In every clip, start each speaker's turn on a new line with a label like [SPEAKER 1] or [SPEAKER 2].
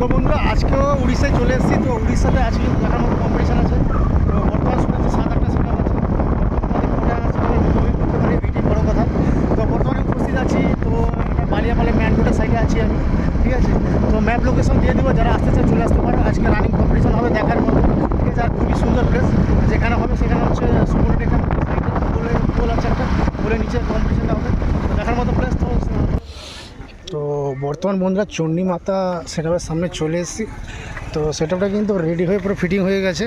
[SPEAKER 1] তো বন্ধুরা, আজকেও উড়িষ্যায় চলে এসেছি। তো উড়িষ্যাতে আজকে দেখার মতো কম্পিটিশন আছে। তো বর্তমান শুনেছি সাত আটটা সেট আছে। এটি বড় কথা তো বর্তমানে উপস্থিত আছি, তো এটা বালিয়াপালে ম্যান রোডের সাইডে আছি আমি, ঠিক আছে? তো ম্যাপ লোকেশন দিয়ে দেবো, যারা আসতে চায় চলে আসতে পারে। আজকে রানিং কম্পিটিশন হবে দেখার মতো ঠিক আছে আর খুবই সুন্দর প্লেস যেখানে হবে সেখানে হচ্ছে সুপার টেকার বলে পোল আছে একটা বলে নিচে কম্পিটিশনটা হবে তো দেখার মতো প্লেস তো তো বর্তমান বন্ধুরা চণ্ডী মাতা সেটআপের সামনে চলে এসেছি। তো সেটআপটা কিন্তু রেডি হয়ে পুরো ফিটিং হয়ে গেছে।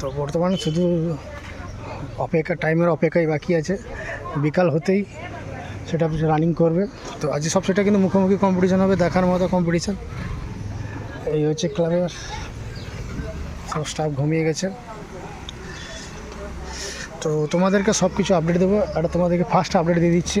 [SPEAKER 1] তো বর্তমান শুধু অপেক্ষা টাইমের অপেক্ষাই বাকি আছে। বিকাল হতেই সেটা রানিং করবে। তো আজ সব সেটা কিন্তু মুখোমুখি কম্পিটিশান হবে, দেখার মতো কম্পিটিশান এই হচ্ছে ক্লাবের সব স্টাফ ঘুমিয়ে গেছে। তো তোমাদেরকে সব কিছু আপডেট দেবো। আর তোমাদেরকে ফার্স্ট আপডেট দিয়ে দিচ্ছি।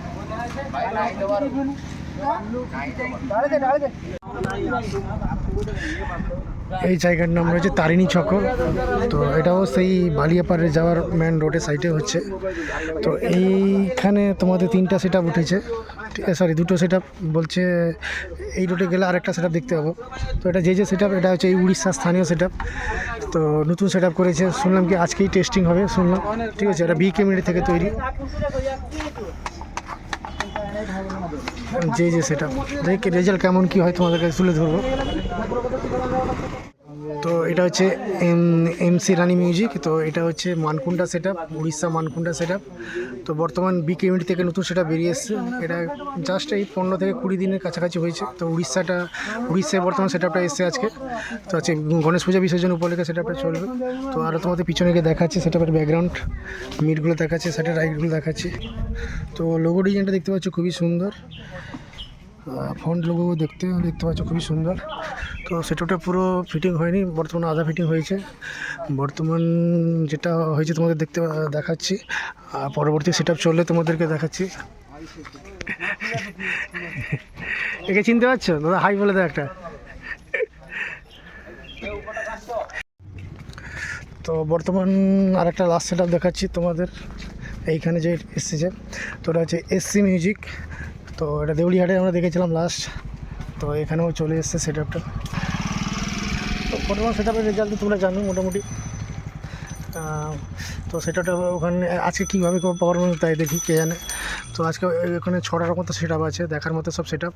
[SPEAKER 1] এই জায়গার নাম রয়েছে তারিণী চক্র তো এটাও সেই বালিয়াপাড়ে যাওয়ার মেন রোডের সাইডে হচ্ছে। তো এইখানে তোমাদের তিনটা সেট উঠেছে। সরি দুটো সেট বলছে এই রোডে গেলে আরেকটা সেট দেখতে পাবো। তো এটা যে যে সেট এটা হচ্ছে এই উড়িষ্যার স্থানীয় সেট তো নতুন সেট করেছে। শুনলাম কি আজকেই টেস্টিং হবে, শুনলাম। ঠিক আছে, এটা বি কেমিটি থেকে তৈরি। যে জি সেটা। দেখি রেজাল্ট কেমন কি হয় তোমাদের কাছে তুলে ধরবো। তো এটা হচ্ছে M M C Rani music তো এটা হচ্ছে Mankunda set up Orissa Mankunda set up তো বর্তমান বি কেমিটি থেকে নতুন সেটা বেরিয়ে এসছে। এটা জাস্ট এই পনেরো থেকে কুড়ি দিনের কাছাকাছি হয়েছে। তো উড়িষ্যাটা, উড়িষ্যায় বর্তমান সেট আপটা এসছে আজকে। তো আজকে গণেশ পূজা বিসর্জন উপলক্ষে সেট আপটা চলবে। তো আরও তোমাদের পিছনে গিয়ে দেখাচ্ছে সেট আপের ব্যাকগ্রাউন্ড মিটগুলো দেখাচ্ছে সেটের রাইটগুলো দেখাচ্ছে। তো লোগো ডিজাইনটা দেখতে পাচ্ছ খুবই সুন্দর। ফ্রন্ট লোগো দেখতে দেখতে পাচ্ছ খুবই সুন্দর। তো সেটাটা পুরো ফিটিং হয়নি, বর্তমানে আধা ফিটিং হয়েছে। বর্তমান যেটা হয়েছে তোমাদের দেখতে, দেখাচ্ছি। আর পরবর্তী সেট চললে তোমাদেরকে দেখাচ্ছি। একে চিনতে পারছ? দাদা হাই বলে দাও একটা। তো বর্তমান আরেকটা লাস্ট সেট দেখাচ্ছি তোমাদের। এইখানে যে এসেছে, তো ওটা হচ্ছে এসসি মিউজিক তো এটা দেউলিহাটে আমরা দেখেছিলাম লাস্ট তো এখানেও চলে এসছে সেট আপটা তো বর্তমান সেট আপের রেজাল্ট তোমরা জানো মোটামুটি। তো সেটাটা ওখানে, আজকে কীভাবে পারফরমেন্স তাই দেখি কে জানে। তো আজকে ওখানে ছটার মতো সেট আছে, দেখার মতো সব সেট আপ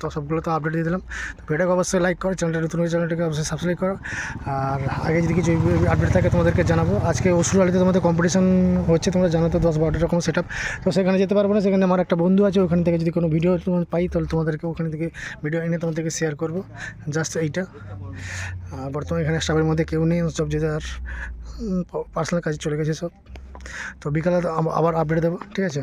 [SPEAKER 1] তো সবগুলো তো আপডেট দিয়ে দিলাম। তো ভিডিওকে অবশ্যই লাইক করো চ্যানেলটা নতুন হয়ে চ্যানেলটাকে অবশ্যই সাবস্ক্রাইব করো। আর আগে যদি কিছু আপডেট থাকে তোমাদেরকে জানাব। আজকে অসুর আলিতে তোমাদের কম্পিটিশন হচ্ছে, তোমরা জানো তো দশ বারোটা রকম সেট তো সেখানে যেতে পারব না, সেখানে আমার একটা বন্ধু আছে, ওখান থেকে যদি কোনো ভিডিও তোমার পাই, তাহলে তোমাদেরকে ওখানে থেকে ভিডিও এনে তোমাদেরকে শেয়ার করব। জাস্ট এইটা। আর বর্তমানে এখানে স্টাফের মধ্যে কেউ নেই, সব যে যার পার্সোনাল কাজে চলে গেছে সব। তো বিকালে আবার আপডেট দেবো, ঠিক আছে?